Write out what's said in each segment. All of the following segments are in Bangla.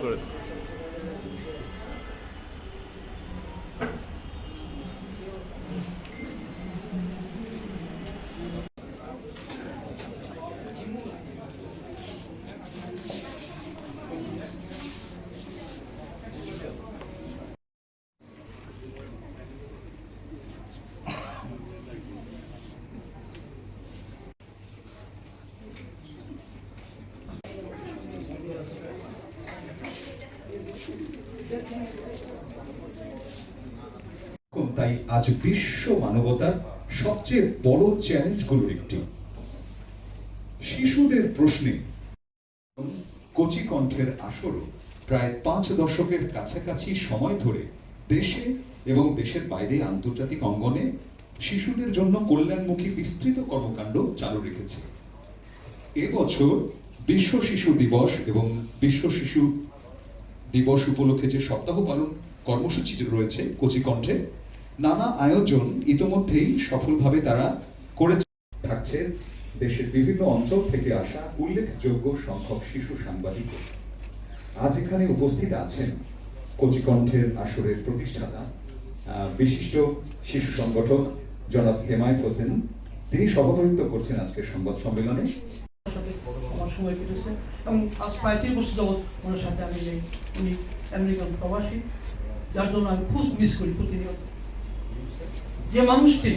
করেছে তাই আজ বিশ্ব মানবতার সবচেয়ে বড় চ্যালেঞ্জগুলোর একটি। শিশুদের প্রশ্নে, কচি কণ্ঠের আসরও প্রায় পাঁচ দশকের কাছাকাছি সময় ধরে দেশে এবং দেশের বাইরে আন্তর্জাতিক অঙ্গনে শিশুদের জন্য কল্যাণমুখী বিস্তৃত কর্মকাণ্ড চালু রেখেছে। এবছর বিশ্ব শিশু দিবস এবং বিশ্ব শিশু দিবস উপলক্ষে যে সপ্তাহ পালন কর্মসূচি রয়েছে কচিকণ্ঠে নানা আয়োজন ইতোমধ্যেই সফলভাবে তারা করেছে। থাকছে দেশের বিভিন্ন অঞ্চল থেকে আসা উল্লেখযোগ্য সংখ্যক শিশু সাংবাদিক আজ এখানে উপস্থিত আছেন কচিকণ্ঠের আসরের প্রতিষ্ঠাতা বিশিষ্ট শিশু সংগঠক জনাব হেমায়ত হোসেন। তিনি সভাপতিত্ব করছেন আজকের সংবাদ সম্মেলনে। এবং আজ প্রায় উনি প্রবাসী, যার জন্য আমি খুব মিস করি প্রতিনিয়ত। যে মানুষটি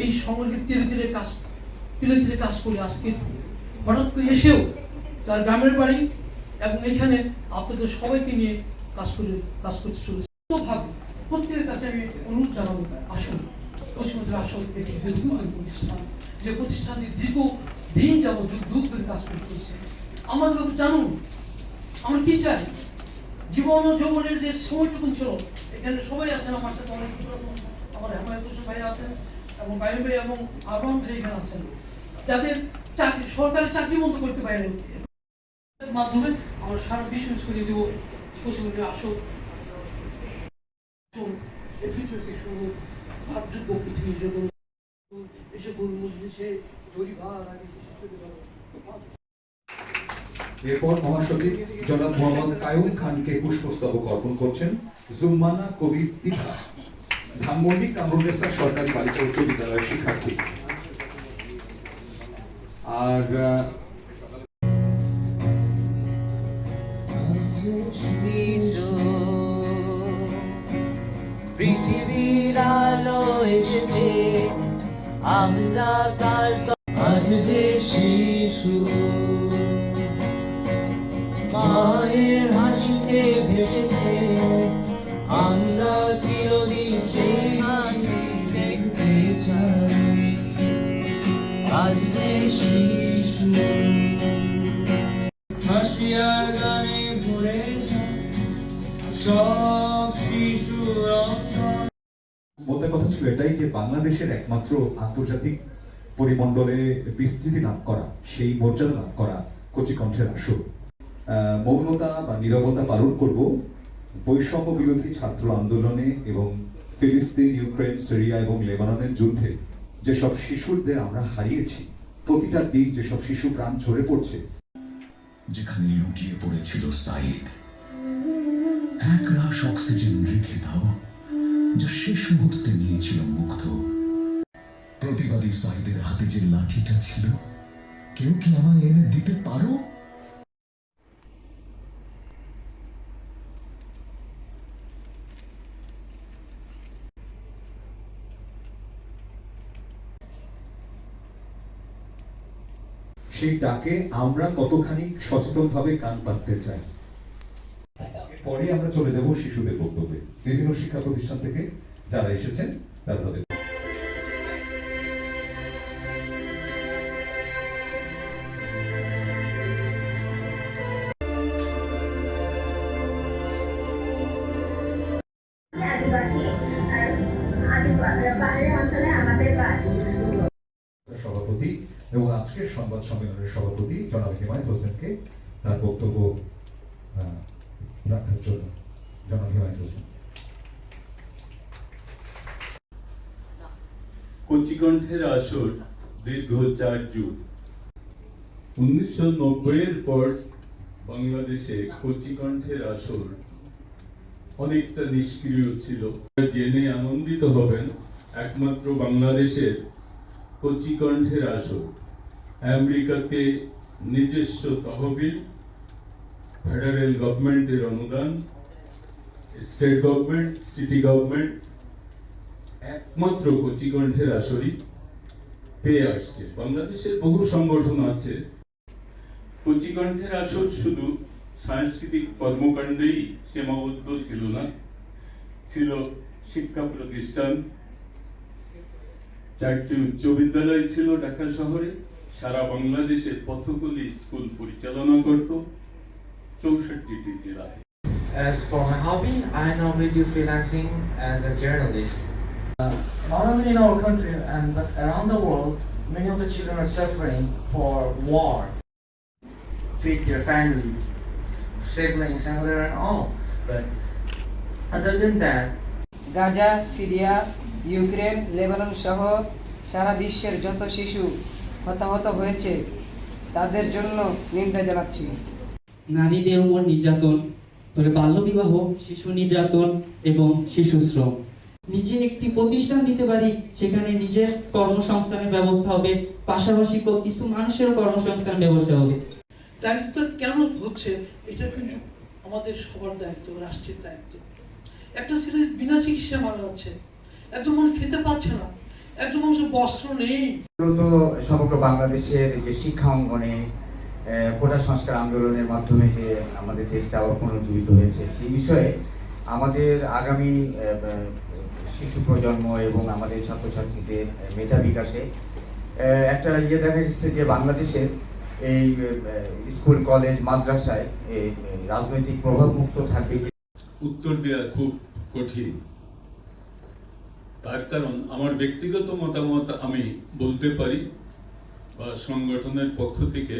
এই সঙ্গে ধীরে ধীরে কাজ ধীরে ধীরে কাজ করে আজকে হঠাৎ করে এসেও তার গ্রামের বাড়ি এবং এখানে আপনাদের সবাইকে নিয়ে কাজ করে, কাজ করতে চলেছে। ভাবে প্রত্যেকের কাছে আমি অনুরোধ জানাব, আসুন। পশ্চিমবঙ্গের আসল একটি দীর্ঘদিন প্রতিষ্ঠান, যে প্রতিষ্ঠানটি দীর্ঘ দিন যাবত যুগ যুগ ধরে কাজ করে চলছে। আমাদের ব্যাপারে জানুন, আমরা কি চাই? জীবন ও যৌবনের যে সময়টুকু ছিল, এখানে সবাই আছেন, আমার সাথে অনেক পুরাতন আমার ভাই আছেন এবং বাইরে ভাই এবং আছেন। যাদের চাকরি, সরকারি চাকরি বন্ধ করতে পারেনি। মাধ্যমে আমরা সারা বিশ্ব ছড়িয়ে দেবো। এরপর মহাসচিব জনাব মোহাম্মদ কায়ুম খানকে পুষ্পস্তবক অর্পণ করছেন। জুম্মানা কবির তিথা ধানমন্ডি কামরুন্নেসা সরকারি বালিকা উচ্চ বিদ্যালয়ের শিক্ষার্থী। আর পৃথিবীর আলো এসেছে, আমরা কাল আজ যে শিশু। মায়ের হাসিতে ভেসেছে আমরা অন্তর কথা ছিল এটাই যে বাংলাদেশের একমাত্র আন্তর্জাতিক পরিমণ্ডলে বিস্তৃতি লাভ করা, সেই মর্যাদা লাভ করা কচি কণ্ঠের আসর মৌনতা বা নীরবতা পালন করব। বৈষম্য বিরোধী ছাত্র আন্দোলনে এবং ফিলিস্তিন, ইউক্রেন, সিরিয়া এবং লেবাননের যুদ্ধে যেসব শিশুদের আমরা হারিয়েছি, প্রতিটা দিন যেসব শিশু প্রাণ ঝরে পড়ছে, যেখানে লুটিয়ে পড়েছিল সাইদ, এক রাশ অক্সিজেন রেখে দাও, যা শেষ মুহূর্তে নিয়েছিল মুগ্ধ। প্রতিবাদী সাইদের হাতে যে লাঠিটা ছিল, কেউ কি আমায় এনে দিতে পারো? সেই ডাকে আমরা কতখানি সচেতনভাবে কান পাততে চাই? পরে আমরা চলে যাব শিশুদের বক্তব্যে। বিভিন্ন শিক্ষা প্রতিষ্ঠান থেকে যারা এসেছেন, তারা তাদের আজকের সংবাদ সম্মেলনের সভাপতি জনাব হিমায়ত হোসেনকে তার বক্তব্য রাখার জন্য। জনাব হিমায়ত হোসেন। কচিকণ্ঠের আসর দীর্ঘ চার যুগ উনিশশো নব্বইয়ের পর বাংলাদেশে কচিকণ্ঠের আসর অনেকটা নিষ্ক্রিয় ছিল। জেনে আনন্দিত হবেন, একমাত্র বাংলাদেশের কচিকণ্ঠের আসর। আমেরিকাতে নিজস্ব তহবিল, ফেডারেল গভর্নমেন্টের অনুদান, স্টেট গভর্নমেন্ট, সিটি গভর্নমেন্ট, একমাত্র কচিকণ্ঠের আসরই পেয়ে আসছে। বাংলাদেশের বহু সংগঠন আছে। কচিকণ্ঠের আসর শুধু সাংস্কৃতিক কর্মকাণ্ডেই সীমাবদ্ধ ছিল না, ছিল শিক্ষা প্রতিষ্ঠান। চারটি উচ্চ বিদ্যালয় ছিল ঢাকা শহরে। সারা বাংলাদেশে পথগুলি স্কুল পরিচালনা করত চৌষট্টিটি জেলায় As for my hobby, I normally do freelancing as a journalist. Uh, not only in our country and but around the world, many of the children are suffering for war, feed their family, siblings, and other and all. But other than that, Gaza Syria Ukraine Lebanon সহ সারা বিশ্বের যত শিশু হতাহত হয়েছে তাদের জন্য নিন্দা জানাচ্ছি। নারীদের উপর নির্যাতন ধরে বাল্যবিবাহ শিশু নির্যাতন এবং শিশু শ্রম। নিজে একটি প্রতিষ্ঠান দিতে পারি সেখানে নিজের কর্মসংস্থানের ব্যবস্থা হবে পাশাপাশি কিছু মানুষেরও কর্মসংস্থান ব্যবস্থা হবে। দারিদ্র কেন হচ্ছে? এটা কিন্তু আমাদের সবার দায়িত্ব রাষ্ট্রের দায়িত্ব। একটা ছেলে বিনা চিকিৎসা মারা যাচ্ছে একজন মানুষ খেতে পাচ্ছে না। একজন মানুষের বস্ত্র নেই। মূলত সমগ্র বাংলাদেশের যে শিক্ষা অঙ্গনে কোটা সংস্কার আন্দোলনের মাধ্যমে যে আমাদের দেশটা আবার পুনর্জীবিত হয়েছে সেই বিষয়ে আমাদের আগামী শিশু প্রজন্ম এবং আমাদের ছাত্রছাত্রীদের মেধা বিকাশে একটা ইয়ে দেখা যাচ্ছে যে বাংলাদেশের এই স্কুল কলেজ মাদ্রাসায় এই রাজনৈতিক প্রভাব মুক্ত থাকবে। উত্তর দেওয়া খুব কঠিন। তার কারণ আমার ব্যক্তিগত মতামত আমি বলতে পারি বা সংগঠনের পক্ষ থেকে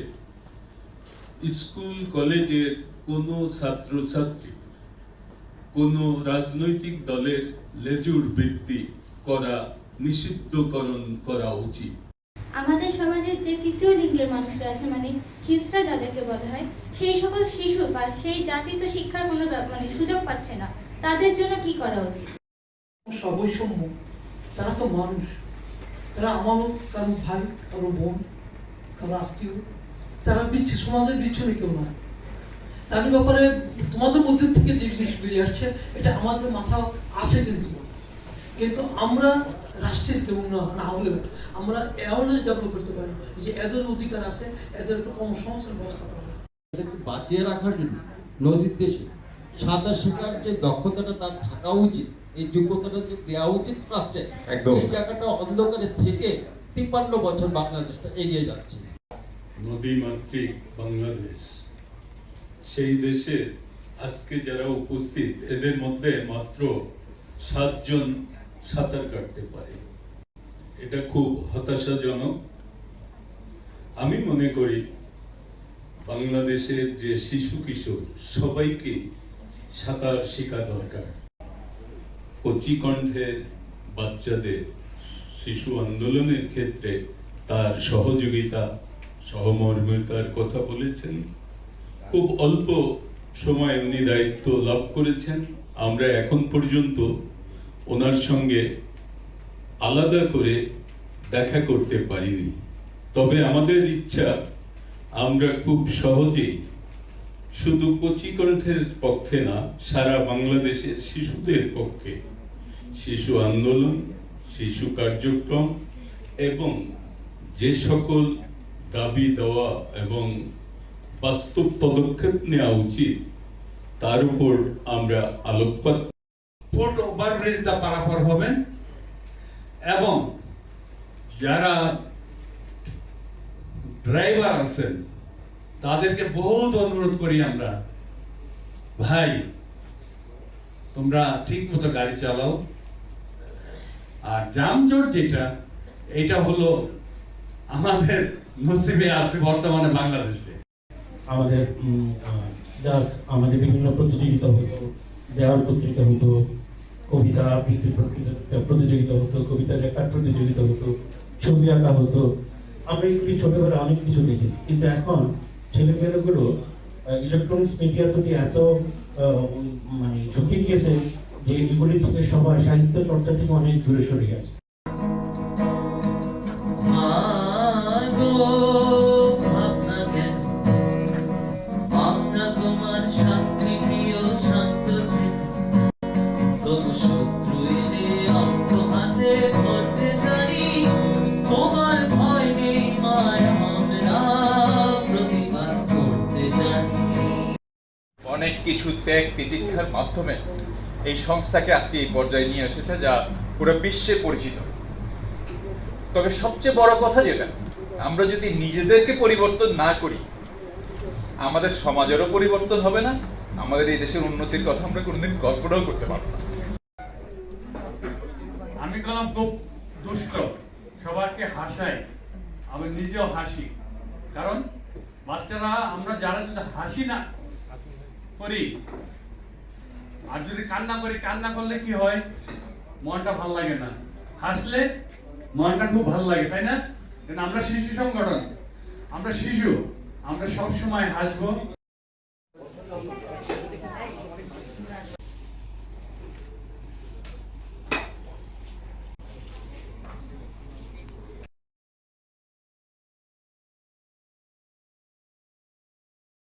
স্কুল, কলেজের কোনো ছাত্রছাত্রী, কোনো রাজনৈতিক দলের লেজুর বৃত্তি করা নিষিদ্ধকরণ করা উচিত। আমাদের সমাজে যে তৃতীয় লিঙ্গের মানুষরা আছে মানে হিজড়া যাদেরকে বলা হয়, সেই সকল শিশু বা সেই জাতি তো শিক্ষার কোনো মানে সুযোগ পাচ্ছে না। তাদের জন্য কি করা উচিত? বৈষম্য তারা তো মানুষ। তারা আমারও কারও ভাই, কারও বোন, কারও আত্মীয়। তারা বিচ্ছি সমাজের বিচ্ছনে কেউ নয়। তাদের ব্যাপারে তোমাদের মধ্যে থেকে যে জিনিস বেরিয়ে আসছে, এটা আমাদের মাথা আছে কিন্তু। কিন্তু আমরা রাষ্ট্রের কেউ না না হলেও আমরা অ্যাওয়ারনেস ডেভেলপ করতে পারি যে এদের অধিকার আছে, এদের একটা কর্মসংস্থান ব্যবস্থা করা বাঁচিয়ে রাখার জন্য নদীর দেশে সাঁতার শেখার যে দক্ষতাটা তার থাকা উচিত এই যোগ্যতাটা যে দেওয়া উচিত রাষ্ট্রে একদম। এই জায়গাটা অন্ধকারে থেকে তিপ্পান্ন বছর বাংলাদেশটা এগিয়ে যাচ্ছে। নদীমাতৃক বাংলাদেশ সেই দেশে আজকে যারা উপস্থিত এদের মধ্যে মাত্র সাতজন সাঁতার কাটতে পারে। এটা খুব হতাশাজনক। আমি মনে করি বাংলাদেশের যে শিশু কিশোর সবাইকে সাঁতার শেখা দরকার। কচি কণ্ঠের বাচ্চাদের শিশু আন্দোলনের ক্ষেত্রে তার সহযোগিতা, সহমর্মিতার কথা বলেছেন। খুব অল্প সময় উনি দায়িত্ব লাভ করেছেন। আমরা এখন পর্যন্ত ওনার সঙ্গে আলাদা করে দেখা করতে পারিনি। তবে আমাদের ইচ্ছা, আমরা খুব সহজেই শুধু কচিকণ্ঠের পক্ষে না, সারা বাংলাদেশের শিশুদের পক্ষে শিশু আন্দোলন, শিশু কার্যক্রম এবং যে সকল দাবি দেওয়া এবং বাস্তব পদক্ষেপ নেওয়া উচিত, তার উপর আমরা আলোকপাত ফুট ওভারব্রিজটা পারাপার হবেন এবং যারা ড্রাইভার আছেন, তাদেরকে বহুত অনুরোধ করি আমরা, ভাই, তোমরা ঠিক মতো গাড়ি চালাও আর যানজট যেটা, এটা হলো আমাদের নসিবে আছে বর্তমানে বাংলাদেশে। আমাদের আমাদের বিভিন্ন প্রতিযোগিতা হতো দেওয়ার পত্রিকা হতো, কবিতা আবৃত্তি প্রতিযোগিতা হতো, কবিতা লেখার প্রতিযোগিতা হতো, ছবি আঁকা হতো। আমরা এগুলি ছোটবেলায় অনেক কিছু দেখেছি। কিন্তু এখন ছেলেমেয়েগুলো ইলেকট্রনিক্স মিডিয়ার প্রতি এত মানে ঝুঁকে গিয়েছে যে এগুলি থেকে সবাই সাহিত্য চর্চা থেকে অনেক দূরে সরে গেছে। অনেক কিছু ত্যাগ তিতিক্ষার মাধ্যমে এই সংস্থাকে আজকে এই পর্যায়ে নিয়ে এসেছে যা পুরো বিশ্বে পরিচিত। তবে সবচেয়ে বড় কথা যেটা, আমরা যদি নিজেদেরকে পরিবর্তন না করি, আমাদের সমাজেরও পরিবর্তন হবে না, আমাদের এই দেশের উন্নতির কথা আমরা কোনোদিন কল্পনাও করতে পারব না। আমি গেলাম খুব দুষ্ট সবাইকে হাসাই আমি নিজেও হাসি। কারণ বাচ্চারা, আমরা যারা যদি হাসি না করি আর যদি কান্না করি, কান্না করলে কি হয়? মনটা ভালো লাগে না। হাসলে মনটা খুব ভালো লাগে, তাই না? আমরা শিশু সংগঠন। আমরা শিশু, আমরা সব সময় হাসবো।